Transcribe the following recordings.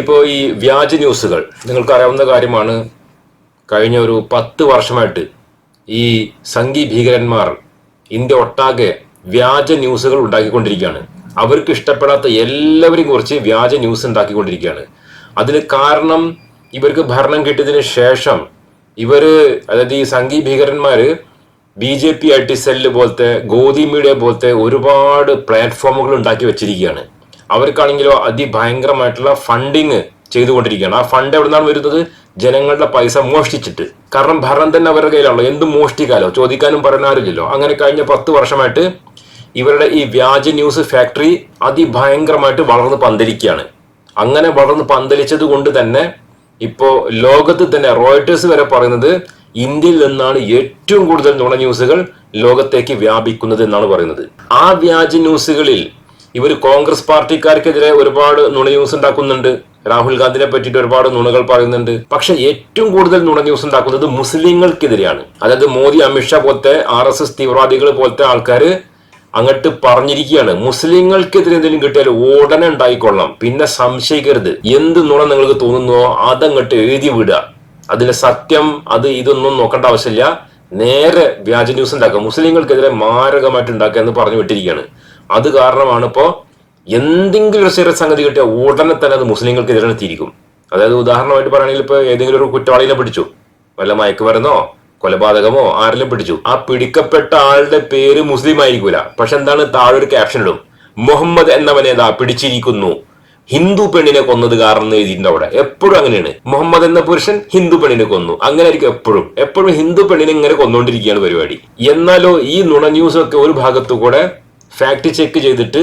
ഇപ്പോൾ ഈ വ്യാജ ന്യൂസുകൾ നിങ്ങൾക്ക് അറിയാവുന്ന കാര്യമാണ് കഴിഞ്ഞ ഒരു പത്ത് വർഷമായിട്ട് ഈ സംഘി ഭീകരന്മാർ ഇന്ത്യ ഒട്ടാകെ വ്യാജ ന്യൂസുകൾ ഉണ്ടാക്കിക്കൊണ്ടിരിക്കുകയാണ്. അവർക്ക് ഇഷ്ടപ്പെടാത്ത എല്ലാവരെയും കുറിച്ച് വ്യാജ ന്യൂസ് ഉണ്ടാക്കിക്കൊണ്ടിരിക്കുകയാണ്. അതിന് കാരണം ഇവർക്ക് ഭരണം കിട്ടിയതിന് ശേഷം ഇവർ അതായത് ഈ സംഘി ഭീകരന്മാർ B J P I T cell പോലത്തെ ഗോതി മീഡിയ പോലത്തെ ഒരുപാട് പ്ലാറ്റ്ഫോമുകൾ ഉണ്ടാക്കി വെച്ചിരിക്കുകയാണ്. അവർക്കാണെങ്കിലോ അതിഭയങ്കരമായിട്ടുള്ള ഫണ്ടിങ് ചെയ്തുകൊണ്ടിരിക്കുകയാണ്. ആ ഫണ്ട് എവിടെ നിന്നാണ് വരുന്നത്? ജനങ്ങളുടെ പൈസ മോഷ്ടിച്ചിട്ട്. കാരണം ഭരണം തന്നെ അവരുടെ കയ്യിലാണല്ലോ. എന്ത് മോഷ്ടിക്കാലോ? ചോദിക്കാനും പറയാനാരില്ലല്ലോ അങ്ങനെ കഴിഞ്ഞ പത്ത് വർഷമായിട്ട് ഇവരുടെ ഈ വ്യാജ ന്യൂസ് ഫാക്ടറി അതിഭയങ്കരമായിട്ട് വളർന്ന് പന്തലിക്കുകയാണ്. അങ്ങനെ വളർന്ന് പന്തലിച്ചത് കൊണ്ട് തന്നെ ഇപ്പോൾ ലോകത്ത് തന്നെ റോയിട്ടേഴ്സ് വരെ പറയുന്നത് ഇന്ത്യയിൽ നിന്നാണ് ഏറ്റവും കൂടുതൽ നുണ ന്യൂസുകൾ ലോകത്തേക്ക് വ്യാപിക്കുന്നത് എന്നാണ് പറയുന്നത്. ആ വ്യാജ ന്യൂസുകളിൽ ഇവർ കോൺഗ്രസ് പാർട്ടിക്കാർക്കെതിരെ ഒരുപാട് നുണ ന്യൂസ് ഉണ്ടാക്കുന്നുണ്ട്. രാഹുൽ ഗാന്ധിനെ പറ്റിയിട്ട് ഒരുപാട് നുണകൾ പറയുന്നുണ്ട്. പക്ഷെ ഏറ്റവും കൂടുതൽ നുണ ന്യൂസ് ഉണ്ടാക്കുന്നത് മുസ്ലിങ്ങൾക്കെതിരെയാണ്. അതായത് മോദി അമിത്ഷാ പോലത്തെ ആർ എസ് എസ് തീവ്രവാദികൾ പോലത്തെ ആൾക്കാർ അങ്ങോട്ട് പറഞ്ഞിരിക്കുകയാണ്. മുസ്ലിങ്ങൾക്കെതിരെ എന്തെങ്കിലും കിട്ടിയാൽ ഉടനെ ഉണ്ടായിക്കൊള്ളാം പിന്നെ സംശയിക്കരുത്. എന്ത് നുണ നിങ്ങൾക്ക് തോന്നുന്നുവോ അതങ്ങോട്ട് എഴുതി വിടുക. അതിലെ സത്യം അത് ഇതൊന്നും നോക്കേണ്ട ആവശ്യമില്ല. നേരെ വ്യാജ ന്യൂസ് ഉണ്ടാക്കുക. മുസ്ലിങ്ങൾക്കെതിരെ മാരകമായിട്ട് ഉണ്ടാക്കുക എന്ന് പറഞ്ഞു വിട്ടിരിക്കുകയാണ് അത് കാരണമാണ് ഇപ്പോൾ എന്തെങ്കിലും ഒരു ചെറിയ സംഗതി കിട്ടിയാൽ ഉടനെ തന്നെ അത് മുസ്ലിങ്ങൾക്ക് എതിരെ തിരിക്കും. അതായത് ഉദാഹരണമായിട്ട് പറയുകയാണെങ്കിൽ ഇപ്പോൾ ഏതെങ്കിലും ഒരു കുറ്റവാളിനെ പിടിച്ചു. വല്ല മയക്കുമരുന്നോ കൊലപാതകമോ ആരെങ്കിലും പിടിച്ചു. ആ പിടിക്കപ്പെട്ട ആളുടെ പേര് മുസ്ലിം ആയിരിക്കൂല. പക്ഷെ എന്താണ്? താഴെ ഒരു ക്യാപ്ഷൻ ഇടും. മുഹമ്മദ് എന്നവനെ ദാ പിടിച്ചിരിക്കുന്നു. ഹിന്ദു പെണ്ണിനെ കൊന്നത് കാരണം എഴുതിയിട്ടുണ്ട് അവിടെ. എപ്പോഴും അങ്ങനെയാണ്. മുഹമ്മദ് എന്ന പുരുഷൻ ഹിന്ദു പെണ്ണിനെ കൊന്നു. അങ്ങനെ ആയിരിക്കും എപ്പോഴും. എപ്പോഴും ഹിന്ദു പെണ്ണിനെ ഇങ്ങനെ കൊന്നുകൊണ്ടിരിക്കുകയാണ് പരിപാടി. എന്നാലോ ഈ നുണ ന്യൂസൊക്കെ ഒരു ഭാഗത്തു കൂടെ ഫാക്ട് ചെക്ക് ചെയ്തിട്ട്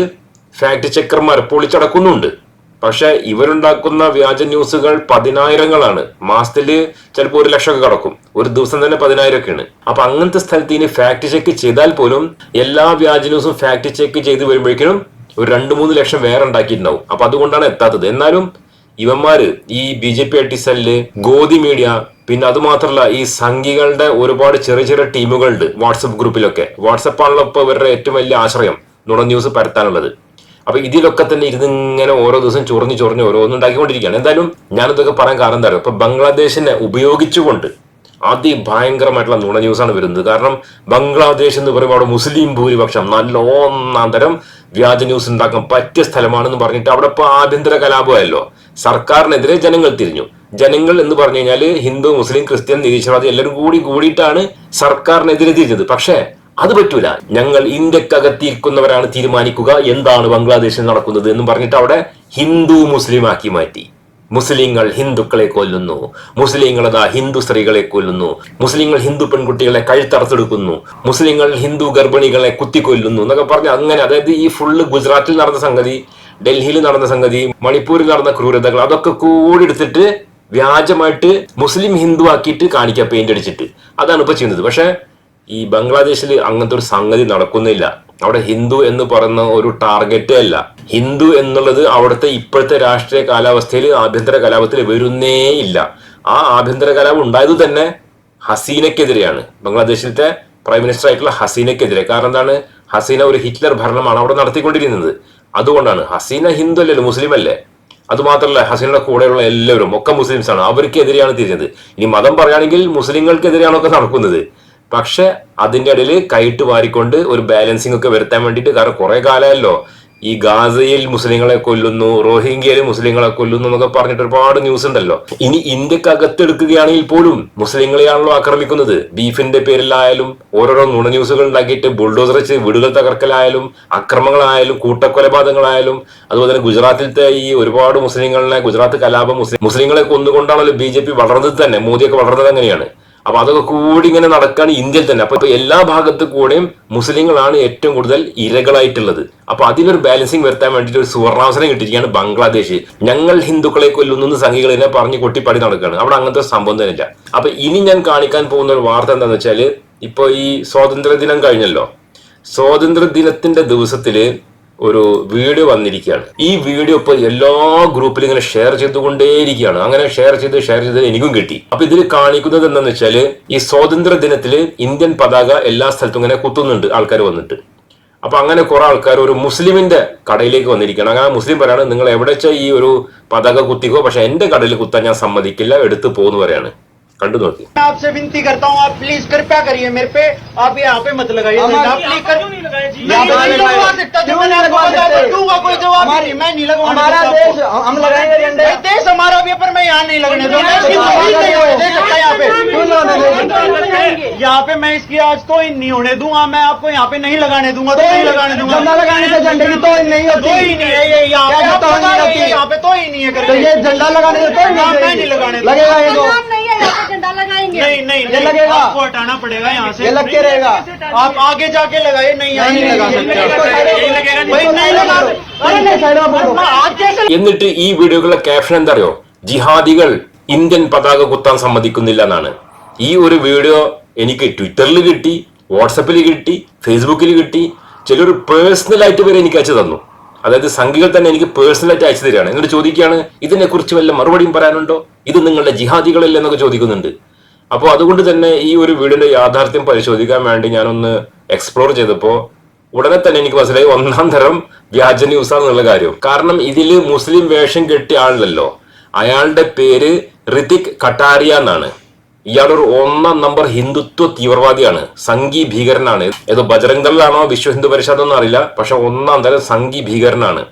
ഫാക്ട് ചെക്കർമാർ പൊളിച്ചടക്കുന്നുണ്ട്. പക്ഷെ ഇവരുണ്ടാക്കുന്ന വ്യാജ ന്യൂസുകൾ പതിനായിരങ്ങളാണ്. മാസത്തിൽ ചിലപ്പോൾ ഒരു ലക്ഷമൊക്കെ കടക്കും. ഒരു ദിവസം തന്നെ പതിനായിരമൊക്കെയാണ്. അപ്പൊ അങ്ങനത്തെ സ്ഥലത്ത് ഇനി ഫാക്ട് ചെക്ക് ചെയ്താൽ പോലും എല്ലാ വ്യാജ ന്യൂസും ഫാക്ട് ചെക്ക് ചെയ്ത് വരുമ്പോഴേക്കും ഒരു രണ്ട് മൂന്ന് ലക്ഷം വേറെ ഉണ്ടാക്കിയിട്ടുണ്ടാവും. അപ്പൊ അതുകൊണ്ടാണ് എത്താത്തത്. എന്നാലും ഇവന്മാര് ഈ B J P I T cell ഗോതി media പിന്നെ അത് മാത്രമല്ല ഈ സംഘികളുടെ ഒരുപാട് ചെറിയ ചെറിയ ടീമുകളുണ്ട് വാട്സപ്പ് ഗ്രൂപ്പിലൊക്കെ. വാട്സപ്പ് ആണല്ലോ ഇപ്പൊ ഇവരുടെ ഏറ്റവും വലിയ ആശ്രയം നുണ ന്യൂസ് പരത്താനുള്ളത്. അപ്പൊ ഇതിലൊക്കെ തന്നെ ഇരുന്ന് ഇങ്ങനെ ഓരോ ദിവസം ചൊറിഞ്ഞ് ചൊറിഞ്ഞ് ഓരോന്നും ഉണ്ടാക്കിക്കൊണ്ടിരിക്കുകയാണ്. എന്തായാലും ഞാനിതൊക്കെ പറയാൻ കാരണം എന്താ പറയുക ഇപ്പൊ ബംഗ്ലാദേശിനെ ഉപയോഗിച്ചുകൊണ്ട് അതിഭയങ്കരമായിട്ടുള്ള നുണ ന്യൂസാണ് വരുന്നത്. കാരണം ബംഗ്ലാദേശ് എന്ന് പറയുമ്പോൾ അവിടെ മുസ്ലിം ഭൂരിപക്ഷം നല്ല വ്യാജ ന്യൂസ് ഉണ്ടാക്കാൻ പറ്റിയ സ്ഥലമാണെന്ന് പറഞ്ഞിട്ട് അവിടെ ഇപ്പൊ ആഭ്യന്തര കലാപമായല്ലോ. സർക്കാരിനെതിരെ ജനങ്ങൾ തിരിഞ്ഞു. ജനങ്ങൾ എന്ന് പറഞ്ഞു കഴിഞ്ഞാൽ ഹിന്ദു മുസ്ലിം ക്രിസ്ത്യൻ നിരീശ്വരവാദി എല്ലാവരും കൂടി കൂടിയിട്ടാണ് സർക്കാരിനെതിരെ തിരിഞ്ഞത് പക്ഷേ അത് പറ്റൂല. ഞങ്ങൾ ഇന്ത്യക്കകത്തിരിക്കുന്നവരാണ് തീരുമാനിക്കുക എന്താണ് ബംഗ്ലാദേശിൽ നടക്കുന്നത് എന്ന് പറഞ്ഞിട്ട് അവിടെ ഹിന്ദു മുസ്ലിം ആക്കി മാറ്റി. മുസ്ലിങ്ങൾ ഹിന്ദുക്കളെ കൊല്ലുന്നു. മുസ്ലിങ്ങൾ അതാ ഹിന്ദു സ്ത്രീകളെ കൊല്ലുന്നു. മുസ്ലിങ്ങൾ ഹിന്ദു പെൺകുട്ടികളെ കഴുത്തറത്തെടുക്കുന്നു മുസ്ലിങ്ങൾ ഹിന്ദു ഗർഭിണികളെ കുത്തിക്കൊല്ലുന്നു എന്നൊക്കെ പറഞ്ഞ് അങ്ങനെ അതായത് ഈ ഫുള്ള് ഗുജറാത്തിൽ നടന്ന സംഗതി ഡൽഹിയിൽ നടന്ന സംഗതി മണിപ്പൂരിൽ നടന്ന ക്രൂരതകൾ അതൊക്കെ കൂടി എടുത്തിട്ട് വ്യാജമായിട്ട് മുസ്ലിം ഹിന്ദു ആക്കിയിട്ട് കാണിക്കുക പെയിന്റ് അടിച്ചിട്ട്. അതാണ് ഇപ്പൊ ചെയ്യുന്നത്. പക്ഷെ ഈ ബംഗ്ലാദേശിൽ അങ്ങനത്തെ ഒരു സംഗതി നടക്കുന്നില്ല. അവിടെ ഹിന്ദു എന്ന് പറയുന്ന ഒരു ടാർഗറ്റ് അല്ല. ഹിന്ദു എന്നുള്ളത് അവിടുത്തെ ഇപ്പോഴത്തെ രാഷ്ട്രീയ കാലാവസ്ഥയിൽ ആഭ്യന്തര കലാപത്തിൽ വരുന്നേ ഇല്ല. ആ ആഭ്യന്തര കലാപം ഉണ്ടായത് തന്നെ ഹസീനക്കെതിരെയാണ് ബംഗ്ലാദേശിലത്തെ പ്രൈം മിനിസ്റ്റർ ആയിട്ടുള്ള ഹസീനക്കെതിരെ കാരണം എന്താണ്? ഹസീന ഒരു ഹിറ്റ്ലർ ഭരണമാണ് അവിടെ നടത്തിക്കൊണ്ടിരുന്നത്. അതുകൊണ്ടാണ്. ഹസീന ഹിന്ദു അല്ലല്ലോ മുസ്ലിം അല്ലേ? അതുമാത്രമല്ല ഹസീനയുടെ കൂടെയുള്ള എല്ലാവരും ഒക്കെ മുസ്ലിംസ് ആണ് അവർക്കെതിരെയാണ് തിരിഞ്ഞത്. ഇനി മതം പറയുകയാണെങ്കിൽ മുസ്ലിങ്ങൾക്കെതിരെയാണ് ഒക്കെ നടക്കുന്നത്. പക്ഷെ അതിന്റെ ഇടയിൽ കൈട്ട് വാരിക്കൊണ്ട് ഒരു ബാലൻസിങ് ഒക്കെ വരുത്താൻ വേണ്ടിയിട്ട് കാരണം കുറെ കാലമല്ലോ. ഈ ഗാസയിൽ മുസ്ലിങ്ങളെ കൊല്ലുന്നു റോഹിംഗ്യയിൽ മുസ്ലിങ്ങളെ കൊല്ലുന്നു എന്നൊക്കെ പറഞ്ഞിട്ട് ഒരുപാട് ന്യൂസ് ഉണ്ടല്ലോ. ഇനി ഇന്ത്യയ്ക്ക് അകത്തെടുക്കുകയാണെങ്കിൽ പോലും മുസ്ലിങ്ങളെയാണല്ലോ ആക്രമിക്കുന്നത്. ബീഫിന്റെ പേരിലായാലും ഓരോരോ നുണ ന്യൂസുകൾ ഉണ്ടാക്കിയിട്ട് ബുൾഡോസർ വെച്ച് വീടുകൾ തകർക്കലായാലും അക്രമങ്ങളായാലും കൂട്ടക്കൊലപാതകങ്ങളായാലും അതുപോലെ തന്നെ ഗുജറാത്തിലത്തെ ഈ ഒരുപാട് മുസ്ലിങ്ങളെ ഗുജറാത്ത് കലാപം മുസ്ലിം മുസ്ലിങ്ങളെ കൊന്നുകൊണ്ടാണല്ലോ ബി ജെ പി വളർന്നത് തന്നെ മോദിയൊക്കെ വളർന്നത് അങ്ങനെയാണ്. അപ്പൊ അതൊക്കെ കൂടി ഇങ്ങനെ നടക്കാണ് ഇന്ത്യയിൽ തന്നെ. അപ്പൊ എല്ലാ ഭാഗത്തു കൂടെയും മുസ്ലിങ്ങളാണ് ഏറ്റവും കൂടുതൽ ഇരകളായിട്ടുള്ളത്. അപ്പൊ അതിനൊരു ബാലൻസിങ് വരുത്താൻ വേണ്ടിയിട്ട് ഒരു സുവർണാവസരം കിട്ടിയിരിക്കുകയാണ് ബംഗ്ലാദേശ്. ഞങ്ങൾ ഹിന്ദുക്കളെ കൊല്ലുന്നു സംഘികൾ ഇതിനെ പറഞ്ഞ് കൊട്ടിപ്പാടി നടക്കുകയാണ്. അവിടെ അങ്ങനത്തെ സംഭവം തന്നെ ഇല്ല. അപ്പൊ ഇനി ഞാൻ കാണിക്കാൻ പോകുന്ന ഒരു വാർത്ത എന്താണെന്ന് വെച്ചാൽ ഇപ്പൊ ഈ സ്വാതന്ത്ര്യ ദിനം കഴിഞ്ഞല്ലോ. സ്വാതന്ത്ര്യ ദിനത്തിന്റെ ദിവസത്തിൽ ഒരു വീഡിയോ വന്നിരിക്കുകയാണ്. ഈ വീഡിയോ ഇപ്പൊ എല്ലാ ഗ്രൂപ്പിലും ഇങ്ങനെ ഷെയർ ചെയ്തുകൊണ്ടേയിരിക്കുകയാണ്. അങ്ങനെ ഷെയർ ചെയ്ത് ഷെയർ ചെയ്ത് എനിക്കും കിട്ടി. അപ്പൊ ഇതിൽ കാണിക്കുന്നത് എന്താണെന്ന് വെച്ചാൽ ഈ സ്വാതന്ത്ര്യ ദിനത്തിൽ ഇന്ത്യൻ പതാക എല്ലാ സ്ഥലത്തും ഇങ്ങനെ കുത്തുന്നുണ്ട്. ആൾക്കാർ വന്നിട്ട്. അപ്പൊ അങ്ങനെ കുറെ ആൾക്കാർ ഒരു മുസ്ലിമിന്റെ കടയിലേക്ക് വന്നിരിക്കണം അങ്ങനെ മുസ്ലിം പറയാണ് നിങ്ങൾ എവിടെ വെച്ചാൽ ഈ ഒരു പതാക കുത്തിക്കോ? പക്ഷെ എന്റെ കടയിൽ കുത്താൻ ഞാൻ സമ്മതിക്കില്ല. എടുത്തു പോകുന്നു പറയാണ്. कंडू धोती मैं आपसे विनती करता हूँ आप प्लीज़ कृपया करिए मेरे पे आप यहाँ पे मत लगाइए हमारा भी पर मैं यहाँ नहीं लगने यहाँ पे। मैं इसकी आज तो इन नहीं होने दूँगा मैं आपको यहाँ पे नहीं लगाने दूँगा तो नहीं लगाने दूँगा। लगाने से झंडे की तो नहीं होती। तो ही नहीं है ये यहाँ पे तो ही नहीं है ये झंडा लगाने से तो हाँ, मैं नहीं लगाने लगेगा लगाएंगे नहीं नहीं ये नहीं, लगेगा। आपको हटाना पड़ेगा यहाँ से ये लग के रहेगा आप आगे जाके लगाइए नहीं यहाँ नहीं नहीं लगा नहीं, सकते इसको साइड में- नहीं लगेगा इसको भाई नहीं साइड में लगा करो। अरे नहीं साइड में करो। आज कैसे എന്നിട്ട് ഈ വീഡിയോകളുടെ ക്യാപ്ഷൻ എന്താ അറിയോ ജിഹാദികൾ ഇന്ത്യൻ പതാക കുത്താൻ സമ്മതിക്കുന്നില്ല എന്നാണ് ഈ ഒരു വീഡിയോ എനിക്ക് ട്വിറ്ററിൽ കിട്ടി വാട്സപ്പിൽ കിട്ടി ഫേസ്ബുക്കിൽ കിട്ടി ചിലർ പേഴ്സണൽ ആയിട്ട് വരെ എനിക്ക് അയച്ചു തന്നു അതായത് സംഘികൾ തന്നെ എനിക്ക് പേഴ്സണൽ ആയിട്ട് അയച്ചു തരികയാണ് എന്നിട്ട് ചോദിക്കുകയാണ് ഇതിനെക്കുറിച്ച് വല്ല മറുപടിയും പറയാനുണ്ടോ ഇത് നിങ്ങളുടെ ജിഹാദികളല്ലേ എന്നൊക്കെ ചോദിക്കുന്നുണ്ട്. അപ്പോൾ അതുകൊണ്ട് തന്നെ ഈ ഒരു വീടിന്റെ യാഥാർത്ഥ്യം പരിശോധിക്കാൻ വേണ്ടി ഞാനൊന്ന് എക്സ്പ്ലോർ ചെയ്തപ്പോൾ ഉടനെ തന്നെ എനിക്ക് മനസ്സിലായി ഒന്നാം തരം വ്യാജ ന്യൂസ് ആണെന്നുള്ള കാര്യം. കാരണം ഇതിൽ മുസ്ലിം വേഷം കെട്ടിയ ആളല്ലോ അയാളുടെ പേര് ഋതിക് കട്ടാരിയ എന്നാണ്. ഇയാളൊരു ഒന്നാം നമ്പർ ഹിന്ദുത്വ തീവ്രവാദിയാണ്. സംഘി ഭീകരനാണ്. ഏതോ ബജറംഗ് ദളിലാണോ വിശ്വ ഹിന്ദു പരിഷത്തൊന്നും അറിയില്ല. പക്ഷെ ഒന്നാം തരം സംഘി ഭീകരനാണ്.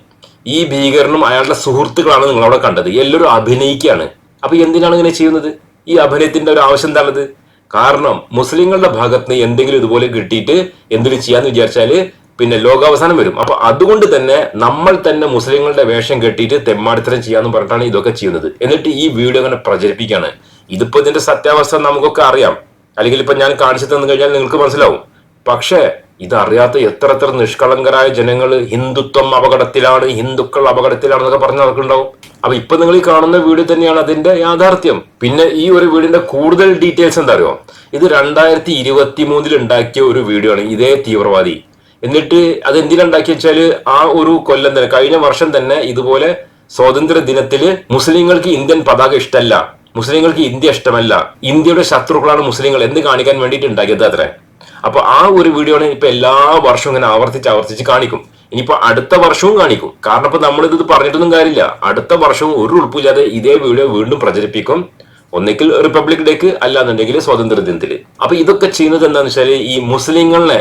ഈ ഭീകരനും അയാളുടെ സുഹൃത്തുക്കളാണ് നിങ്ങൾ അവിടെ കണ്ടത്. എല്ലാവരും അഭിനയിക്കുകയാണ്. അപ്പൊ എന്തിനാണ് ഇങ്ങനെ ചെയ്യുന്നത്? ഈ അഭിനയത്തിന്റെ ഒരു ആവശ്യം എന്താണത്? കാരണം മുസ്ലിങ്ങളുടെ ഭാഗത്ത് എന്തെങ്കിലും ഇതുപോലെ കിട്ടിയിട്ട് എന്തെങ്കിലും ചെയ്യാന്ന് വിചാരിച്ചാൽ പിന്നെ ലോകാവസാനം വരും. അപ്പൊ അതുകൊണ്ട് തന്നെ നമ്മൾ തന്നെ മുസ്ലിങ്ങളുടെ വേഷം കെട്ടിയിട്ട് തെമ്മാടിത്തരം ചെയ്യാന്ന് പറഞ്ഞിട്ടാണ് ഇതൊക്കെ ചെയ്യുന്നത്. എന്നിട്ട് ഈ വീഡിയോ അങ്ങനെ പ്രചരിപ്പിക്കുകയാണ് ഇതിപ്പോ ഇതിന്റെ സത്യാവസ്ഥ നമുക്കൊക്കെ അറിയാം. അല്ലെങ്കിൽ ഇപ്പൊ ഞാൻ കാണിച്ചു തന്നു കഴിഞ്ഞാൽ നിങ്ങൾക്ക് മനസ്സിലാവും. പക്ഷേ ഇതറിയാത്ത എത്ര എത്ര നിഷ്കളങ്കരായ ജനങ്ങൾ ഹിന്ദുത്വം അപകടത്തിലാണ് ഹിന്ദുക്കൾ അപകടത്തിലാണെന്നൊക്കെ പറഞ്ഞ് നടക്കുന്നുണ്ടാവും. അപ്പൊ ഇപ്പൊ നിങ്ങൾ ഈ കാണുന്ന വീട് തന്നെയാണ് അതിന്റെ യാഥാർത്ഥ്യം. പിന്നെ ഈ ഒരു വീടിന്റെ കൂടുതൽ ഡീറ്റെയിൽസ് എന്താ അറിയോ ഇത് രണ്ടായിരത്തി ഇരുപത്തി മൂന്നിൽ ഉണ്ടാക്കിയ ഒരു വീഡിയോ ആണ് ഇതേ തീവ്രവാദി. എന്നിട്ട് അത് എന്തിനുണ്ടാക്കി വെച്ചാൽ ആ ഒരു കൊല്ലം തന്നെ കഴിഞ്ഞ വർഷം തന്നെ ഇതുപോലെ സ്വാതന്ത്ര്യ ദിനത്തിൽ മുസ്ലിങ്ങൾക്ക് ഇന്ത്യൻ പതാക ഇഷ്ടമല്ല മുസ്ലിങ്ങൾക്ക് ഇന്ത്യ ഇഷ്ടമല്ല. ഇന്ത്യയുടെ ശത്രുക്കളാണ് മുസ്ലിങ്ങൾ. എന്ന് കാണിക്കാൻ വേണ്ടിയിട്ട് ഉണ്ടാക്കിയത് അത്രേ? അപ്പൊ ആ ഒരു വീഡിയോ ആണ് ഇപ്പൊ എല്ലാ വർഷവും ഇങ്ങനെ ആവർത്തിച്ച് ആവർത്തിച്ച് കാണിക്കും. ഇനിയിപ്പോ അടുത്ത വർഷവും കാണിക്കും. കാരണം ഇപ്പൊ നമ്മൾ ഇത് പറഞ്ഞിട്ടൊന്നും കാര്യമില്ല. അടുത്ത വർഷവും ഒരു ഉൾപ്പില്ലാതെ ഇതേ വീഡിയോ വീണ്ടും പ്രചരിപ്പിക്കും. ഒന്നെങ്കിൽ റിപ്പബ്ലിക് ഡേക്ക് അല്ലാന്നുണ്ടെങ്കിൽ സ്വാതന്ത്ര്യ ദിനത്തിൽ അപ്പൊ ഇതൊക്കെ ചെയ്യുന്നത് എന്താണെന്ന് വെച്ചാൽ ഈ മുസ്ലിങ്ങളെ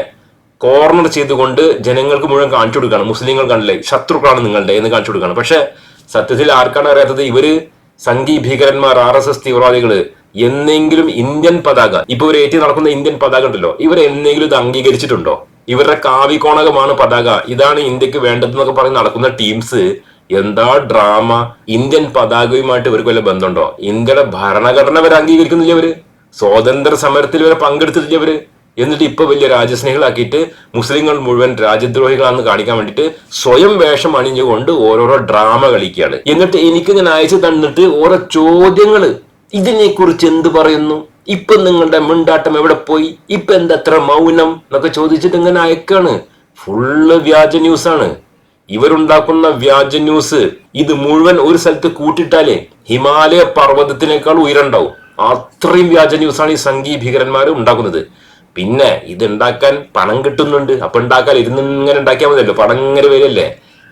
കോർണർ ചെയ്തുകൊണ്ട് ജനങ്ങൾക്ക് മുഴുവൻ കാണിച്ചു കൊടുക്കുകയാണ്. മുസ്ലിങ്ങൾ കണ്ടില്ലേ? ശത്രുക്കളാണ് നിങ്ങളുടെ എന്ന് കാണിച്ചു കൊടുക്കുകയാണ്. പക്ഷെ സത്യത്തിൽ ആർക്കാണ് അറിയാത്തത്? ഇവർ സംഘീ ഭീകരന്മാർ ആർ എസ് എസ് തീവ്രവാദികൾ എന്നെങ്കിലും ഇന്ത്യൻ പതാക. ഇപ്പൊ ഇവർ ഏറ്റി നടക്കുന്ന ഇന്ത്യൻ പതാക ഉണ്ടല്ലോ. ഇവർ എന്നെങ്കിലും ഇത് അംഗീകരിച്ചിട്ടുണ്ടോ? ഇവരുടെ കാവികോണകമാണ് പതാക. ഇതാണ് ഇന്ത്യയ്ക്ക് വേണ്ടതെന്നൊക്കെ പറഞ്ഞ് നടക്കുന്ന ടീംസ്. എന്താ ഡ്രാമ? ഇന്ത്യൻ പതാകയുമായിട്ട് ഇവർക്ക് വല്ല ബന്ധമുണ്ടോ? ഇന്ത്യയുടെ ഭരണഘടന വരെ അംഗീകരിക്കുന്നില്ല ഇവർ? സ്വാതന്ത്ര്യ സമരത്തിൽ വരെ പങ്കെടുത്തിട്ടില്ല ഇവർ? എന്നിട്ട് ഇപ്പൊ വലിയ രാജ്യസ്നേഹികളാക്കിയിട്ട് മുസ്ലിങ്ങൾ മുഴുവൻ രാജ്യദ്രോഹികളാണെന്ന് കാണിക്കാൻ വേണ്ടിയിട്ട് സ്വയം വേഷം അണിഞ്ഞുകൊണ്ട് ഓരോരോ ഡ്രാമ കളിക്കുകയാണ്. എന്നിട്ട് എനിക്ക് ഇങ്ങനെ അയച്ചു തന്നിട്ട് ഓരോ ചോദ്യങ്ങൾ ഇതിനെ കുറിച്ച് എന്ത് പറയുന്നു? ഇപ്പൊ നിങ്ങളുടെ മിണ്ടാട്ടം എവിടെ പോയി? ഇപ്പൊ എന്തത്ര മൗനം എന്നൊക്കെ ചോദിച്ചിട്ട് ഇങ്ങനെ അയക്കാണ്. ഫുള്ള് വ്യാജ ന്യൂസ് ന്യൂസാണ്. ഇവരുണ്ടാക്കുന്ന വ്യാജ ന്യൂസ് ഇത് മുഴുവൻ ഒരു സ്ഥലത്ത് കൂട്ടിട്ടാലേ ഹിമാലയ പർവതത്തിനേക്കാൾ ഉയരണ്ടാവും അത്രയും വ്യാജ ന്യൂസാണ് ഈ സംഘീയ ഭീകരന്മാർ ഉണ്ടാക്കുന്നത്. പിന്നെ ഇത് ഉണ്ടാക്കാൻ പണം കിട്ടുന്നുണ്ട്. അപ്പൊ ഉണ്ടാക്കാൻ ഇരുന്ന് ഇങ്ങനെ ഉണ്ടാക്കിയാൽ മതിയല്ലോ. പണം ഇങ്ങനെ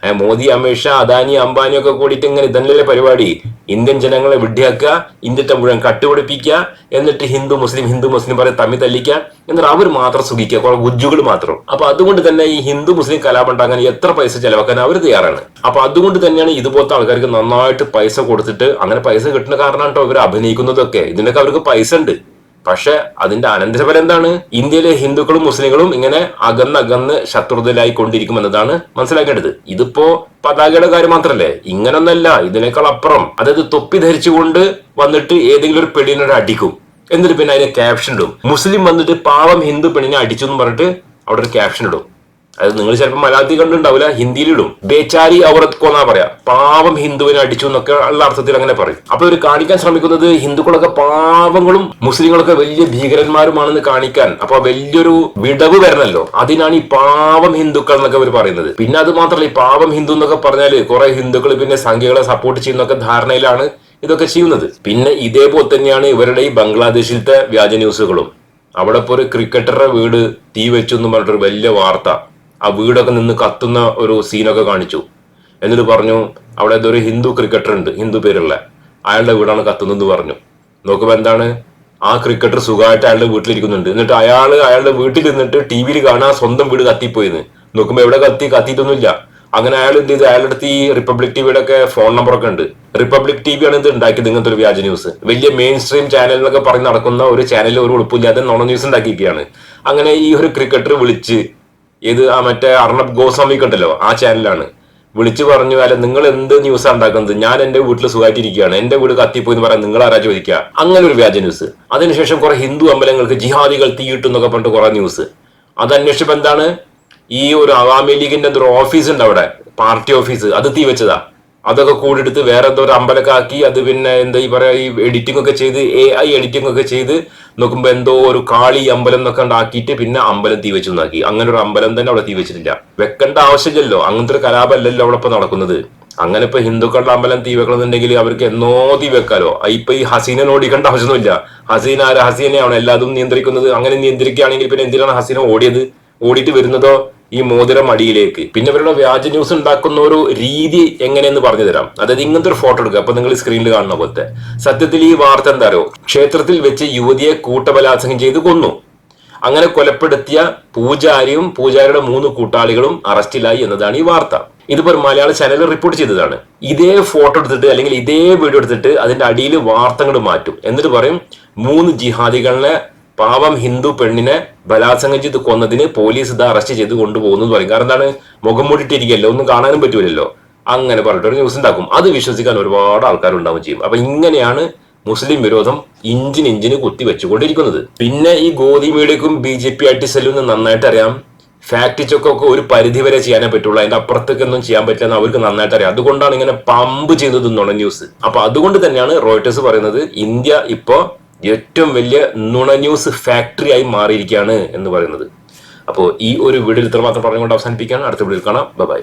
മോദി അമിത് ഷാ അദാനി അംബാനി ഒക്കെ കൂടിയിട്ട് ഇങ്ങനെ ഇതല്ലേ പരിപാടി? ഇന്ത്യൻ ജനങ്ങളെ വിഡ്ഢിയാക്കുക ഇന്ത്യത്തെ മുഴുവൻ കട്ടുപിടിപ്പിക്കുക എന്നിട്ട് ഹിന്ദു മുസ്ലിം ഹിന്ദു മുസ്ലിം പറയും തമ്മിൽ തല്ലിക്കുക എന്നിട്ട് അവർ മാത്രം സുഖിക്കുക കുറെ ഗുജ്ജുകൾ മാത്രം. അപ്പൊ അതുകൊണ്ട് തന്നെ ഈ ഹിന്ദു മുസ്ലിം കലാപം ഉണ്ടാക്കാൻ എത്ര പൈസ ചെലവാക്കാൻ അവർ തയ്യാറാണ്. അപ്പൊ അതുകൊണ്ട് തന്നെയാണ് ഇതുപോലത്തെ ആൾക്കാർക്ക് നന്നായിട്ട് പൈസ കൊടുത്തിട്ട് അങ്ങനെ പൈസ കിട്ടുന്ന കാരണമാണ് കേട്ടോ ഇവർ അഭിനയിക്കുന്നതൊക്കെ. ഇതിനൊക്കെ അവർക്ക് പൈസ ഉണ്ട്. പക്ഷെ അതിന്റെ അനന്തരഫലം എന്താണ്? ഇന്ത്യയിലെ ഹിന്ദുക്കളും മുസ്ലിങ്ങളും ഇങ്ങനെ അകന്നകന്ന് ശത്രുതയിലായി കൊണ്ടിരിക്കും എന്നതാണ് മനസ്സിലാക്കേണ്ടത്. ഇതിപ്പോ പതാകയുടെ കാര്യം മാത്രല്ലേ? ഇങ്ങനൊന്നല്ല ഇതിനേക്കാൾ അപ്പുറം. അതായത് തൊപ്പി ധരിച്ചുകൊണ്ട് വന്നിട്ട് ഏതെങ്കിലും ഒരു പെണ്ണിനോട് അടിക്കും. എന്നിട്ട് പിന്നെ അതിന് ക്യാപ്ഷൻ ഇടും. മുസ്ലിം വന്നിട്ട് പാവം ഹിന്ദു പെണ്ണിനെ അടിച്ചു എന്ന് പറഞ്ഞിട്ട് അവിടെ ഒരു ക്യാപ്ഷൻ ഇടും. അത് നിങ്ങൾ ചിലപ്പോൾ മലയാളത്തിൽ കണ്ടുണ്ടാവില്ല ഹിന്ദിയിലിടും. ബേച്ചാരി ഔറത് എന്നാ പറയാ. പാവം ഹിന്ദുവിനെ അടിച്ചു എന്നൊക്കെ ഉള്ള അർത്ഥത്തിൽ അങ്ങനെ പറയും. അപ്പൊ ഇവർ കാണിക്കാൻ ശ്രമിക്കുന്നത് ഹിന്ദുക്കളൊക്കെ പാവങ്ങളും മുസ്ലിങ്ങളൊക്കെ വലിയ ഭീകരന്മാരുമാണെന്ന് കാണിക്കാൻ. അപ്പൊ വലിയൊരു വിടവ് വരണല്ലോ അതിനാണ് ഈ പാവം ഹിന്ദുക്കൾ എന്നൊക്കെ അവർ പറയുന്നത്. പിന്നെ അത് മാത്രമല്ല ഈ പാവം ഹിന്ദു എന്നൊക്കെ പറഞ്ഞാൽ കുറെ ഹിന്ദുക്കൾ പിന്നെ സംഖ്യകളെ സപ്പോർട്ട് ചെയ്യുന്നൊക്കെ ധാരണയിലാണ് ഇതൊക്കെ ചെയ്യുന്നത്. പിന്നെ ഇതേപോലെ തന്നെയാണ് ഇവരുടെ ഈ ബംഗ്ലാദേശിലത്തെ വ്യാജ ന്യൂസുകളും. അവിടെ ഇപ്പോൾ ഒരു ക്രിക്കറ്ററുടെ വീട് തീ വെച്ചു എന്ന് പറഞ്ഞിട്ടൊരു വലിയ വാർത്ത. ആ വീടൊക്കെ നിന്ന് കത്തുന്ന ഒരു സീനൊക്കെ കാണിച്ചു. എന്നിട്ട് പറഞ്ഞു അവിടെ ഒരു ഹിന്ദു ക്രിക്കറ്റർ ഉണ്ട് ഹിന്ദു പേരുള്ള. അയാളുടെ വീടാണ് കത്തുന്നതെന്ന് പറഞ്ഞു. നോക്കുമ്പോ എന്താണ്? ആ ക്രിക്കറ്റർ സുഖമായിട്ട് അയാളുടെ വീട്ടിലിരിക്കുന്നുണ്ട്. എന്നിട്ട് അയാൾ അയാളുടെ വീട്ടിൽ നിന്നിട്ട് ടി വിയിൽ കാണാൻ സ്വന്തം വീട് കത്തിപ്പോയിന്ന്. നോക്കുമ്പോ എവിടെ കത്തി? കത്തിയിട്ടൊന്നുമില്ല. അങ്ങനെ അയാൾ എന്ത് ചെയ്ത്? അയാളുടെ അടുത്ത് ഈ റിപ്പബ്ലിക് ടിവിയുടെ ഒക്കെ ഫോൺ നമ്പറൊക്കെ ഉണ്ട്. റിപ്പബ്ലിക് ടി ആണ് ഇത് ഉണ്ടാക്കിയത് ഇങ്ങനത്തെ ഒരു വ്യാജ ന്യൂസ് വലിയ മെയിൻ സ്ട്രീം ചാനൽ എന്നൊക്കെ പറഞ്ഞ് നടക്കുന്ന ഒരു ചാനലിൽ ഒരു ഉളുപ്പില്ലാതെ നോണ ന്യൂസ് ഉണ്ടാക്കിയിരിക്കുകയാണ്. അങ്ങനെ ഈ ഒരു ക്രിക്കറ്റർ വിളിച്ച് ഇത് ആ മറ്റേ അർണബ് ഗോസ്വാമി കണ്ടല്ലോ ആ ചാനലാണ് വിളിച്ചു പറഞ്ഞു അല്ല നിങ്ങൾ എന്ത് ന്യൂസ് ഉണ്ടാക്കുന്നത്? ഞാൻ എന്റെ വീട്ടിൽ സുഖമായിട്ടിരിക്കുകയാണ് എന്റെ വീട് കത്തിപ്പോയി എന്ന് പറയാൻ നിങ്ങൾ ആരാ ചോദിക്കുക? അങ്ങനെ ഒരു വ്യാജ ന്യൂസ് അതിനുശേഷം കുറെ ഹിന്ദു അമ്പലങ്ങൾക്ക് ജിഹാദികൾ തീയിട്ടു എന്നൊക്കെ പറഞ്ഞിട്ട് കുറെ ന്യൂസ് അത് അന്വേഷിച്ചപ്പോ എന്താണ്? ഈ ഒരു അവാമി ലീഗിന്റെ എന്തൊരു ഓഫീസ് ഉണ്ട് അവിടെ പാർട്ടി ഓഫീസ് അത് തീ വെച്ചതാ അതൊക്കെ കൂടെടുത്ത് വേറെ എന്തോ ഒരു അമ്പലക്കാക്കി അത് പിന്നെ എന്താ ഈ പറയാ ഈ എഡിറ്റിംഗ് ഒക്കെ ചെയ്ത് എ ഐ എഡിറ്റിംഗ് ഒക്കെ ചെയ്ത് നോക്കുമ്പോ എന്തോ ഒരു കാളി അമ്പലം എന്നൊക്കെ ഉണ്ടാക്കിയിട്ട് പിന്നെ അമ്പലം തീ വെച്ചു നോക്കി അങ്ങനെ ഒരു അമ്പലം തന്നെ അവിടെ തീ വെച്ചിട്ടില്ല. വെക്കേണ്ട ആവശ്യമില്ലല്ലോ. അങ്ങനത്തെ ഒരു കലാപല്ലല്ലോ അവിടെ ഇപ്പൊ നടക്കുന്നത്. അങ്ങനെ ഇപ്പൊ ഹിന്ദുക്കളുടെ അമ്പലം തീ വെക്കണമെന്നുണ്ടെങ്കിൽ അവർക്ക് എന്നോ തീ വെക്കാലോ. ഇപ്പൊ ഈ ഹസീനെ ഓടിക്കേണ്ട ആവശ്യമൊന്നുമില്ല. ഹസീന ആര്? ഹസീനെയാണ് എല്ലാതും നിയന്ത്രിക്കുന്നത്. അങ്ങനെ നിയന്ത്രിക്കുകയാണെങ്കിൽ പിന്നെ എന്തിനാണ് ഹസീന ഓടിയത്? ഓടിയിട്ട് വരുന്നതോ ഈ മോതിരം അടിയിലേക്ക് പിന്നെ ഇവരുടെ വ്യാജ ന്യൂസ് ഉണ്ടാക്കുന്ന ഒരു രീതി എങ്ങനെയെന്ന് പറഞ്ഞു തരാം. അതായത് ഇങ്ങനത്തെ ഒരു ഫോട്ടോ എടുക്കുക. അപ്പൊ നിങ്ങൾ സ്ക്രീനിൽ കാണുന്ന പോലത്തെ. സത്യത്തിൽ ഈ വാർത്ത എന്താ അറിയോ? ക്ഷേത്രത്തിൽ വെച്ച് യുവതിയെ കൂട്ടബലാത്സംഗം ചെയ്ത് കൊന്നു. അങ്ങനെ കൊലപ്പെടുത്തിയ പൂജാരിയും പൂജാരിയുടെ മൂന്ന് കൂട്ടാളികളും അറസ്റ്റിലായി എന്നതാണ് ഈ വാർത്ത. ഇതിപ്പോ ഒരു മലയാള ചാനൽ റിപ്പോർട്ട് ചെയ്തതാണ്. ഇതേ ഫോട്ടോ എടുത്തിട്ട് അല്ലെങ്കിൽ ഇതേ വീഡിയോ എടുത്തിട്ട് അതിന്റെ അടിയിൽ വാർത്തകൾ മാറ്റും. എന്നിട്ട് പറയും മൂന്ന് ജിഹാദികളെ പാവം ഹിന്ദു പെണ്ണിനെ ബലാത്സംഗം ചെയ്ത് കൊന്നതിന് പോലീസ് ഇത് അറസ്റ്റ് ചെയ്ത് കൊണ്ടുപോകുന്നു പറയും. കാരണം എന്താണ്? മുഖം മൂടിയിട്ടിരിക്കല്ലോ ഒന്നും കാണാനും പറ്റൂലല്ലോ. അങ്ങനെ പറഞ്ഞിട്ട് ഒരു ന്യൂസ് ഉണ്ടാക്കും. അത് വിശ്വസിക്കാൻ ഒരുപാട് ആൾക്കാരുണ്ടാവും ചെയ്യും. അപ്പൊ ഇങ്ങനെയാണ് മുസ്ലിം വിരോധം ഇഞ്ചിന് ഇഞ്ചിന് കുത്തി വെച്ചുകൊണ്ടിരിക്കുന്നത്. പിന്നെ ഈ ഗോതി മീഡിയക്കും ബി ജെ പി സെല്ലുന്ന് നന്നായിട്ട് അറിയാം. ഫാക്ട് ചെക്കൊക്കെ ഒരു പരിധി വരെ ചെയ്യാനേ പറ്റുള്ളൂ. അതിന്റെ അപ്പുറത്തേക്കൊന്നും ചെയ്യാൻ പറ്റില്ല എന്ന് അവർക്ക് നന്നായിട്ട് അറിയാം. അതുകൊണ്ടാണ് ഇങ്ങനെ പമ്പ് ചെയ്യുന്നത് എന്നുള്ള ന്യൂസ് അപ്പൊ അതുകൊണ്ട് തന്നെയാണ് റോയിട്ടേഴ്സ് പറയുന്നത് ഇന്ത്യ ഇപ്പോ ഏറ്റവും വലിയ നുണ ന്യൂസ് ഫാക്ടറി ആയി മാറിയിരിക്കുകയാണ് എന്ന് പറയുന്നത്. അപ്പോൾ ഈ ഒരു വീഡിയോയിൽ ഇത്രമാത്രം പറഞ്ഞുകൊണ്ട് അവസാനിപ്പിക്കുകയാണ്. അടുത്ത വീഡിയോയിൽ കാണാം. ബൈ